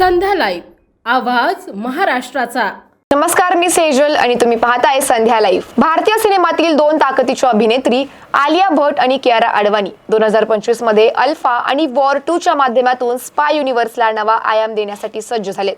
संध्या live. आवाज महाराष्ट्राचा. नमस्कार मी सेजल आणि तुम्ही पाहताय संध्या लाईव्ह. भारतीय सिनेमातील दोन ताकदीच्या अभिनेत्री आलिया भट आणि कियारा अडवाणी. दोन हजार पंचवीसमध्ये अल्फा आणि वॉर टू च्या माध्यमातून स्पाय युनिव्हर्सला नवा आयाम देण्यासाठी सज्ज झाले.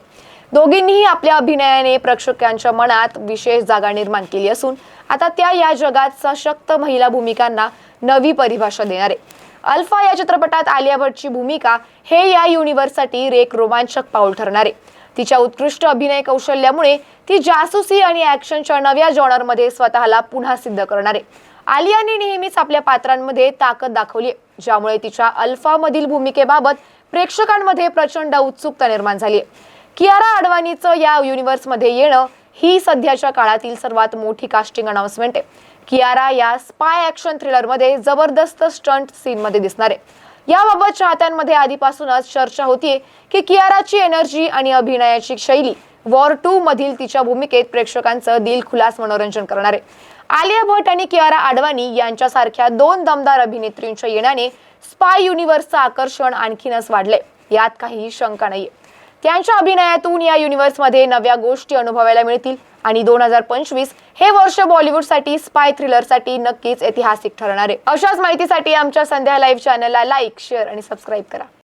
दोघींनीही आपल्या अभिनयाने प्रेक्षकांच्या मनात विशेष जागा निर्माण केली असून आता त्या या जगात सशक्त महिला भूमिकांना नवी परिभाषा देणार. आहे अल्फा या चित्रपटात आलिया भटची भूमिका हे या युनिव्हर्ससाठी एक रोमांचक पाऊल ठरणार आहे. तिच्या उत्कृष्ट अभिनय कौशल्यामुळे ती जासूसी आणि ऍक्शनच्या नव्या जॉनरमध्ये स्वतःला पुन्हा सिद्ध करणार आहे. आलियाने नेहमीच आपल्या पात्रांमध्ये ताकद दाखवली आहे, ज्यामुळे तिच्या अल्फामधील भूमिकेबाबत प्रेक्षकांमध्ये प्रचंड उत्सुकता निर्माण झाली आहे. कियारा अडवाणीचं या युनिव्हर्समध्ये येणं ही सध्याच्या काळातील सर्वात मोठी कास्टिंग अनाउन्समेंट आहे. कियारा या स्पाय ऍक्शन थ्रिलरमध्ये जबरदस्त स्टंट सीनमध्ये दिसणार आहे. याबाबत चाहत्यांमध्ये आधीपासूनच चर्चा होतीये की कियाराची एनर्जी आणि अभिनयाची शैली वॉर टू मधील तिच्या भूमिकेत प्रेक्षकांचं दिलखुलास मनोरंजन करणार आहे. आलिया भट आणि कियारा आडवाणी यांच्यासारख्या दोन दमदार अभिनेत्रींच्या येण्याने स्पाय युनिव्हर्सचं आकर्षण आणखीनच वाढलंय. यात काहीही शंका नाहीये. त्यांच्या अभिनयातून या युनिव्हर्समध्ये नव्या गोष्टी अनुभवायला मिळतील. आणि दोन हजार पंचवीस हे वर्ष बॉलिवूडसाठी स्पाय थ्रिलरसाठी नक्कीच ऐतिहासिक ठरणार आहे. अशाच माहितीसाठी आमच्या संध्या लाईव्ह चॅनलला लाईक शेअर आणि सबस्क्राईब करा.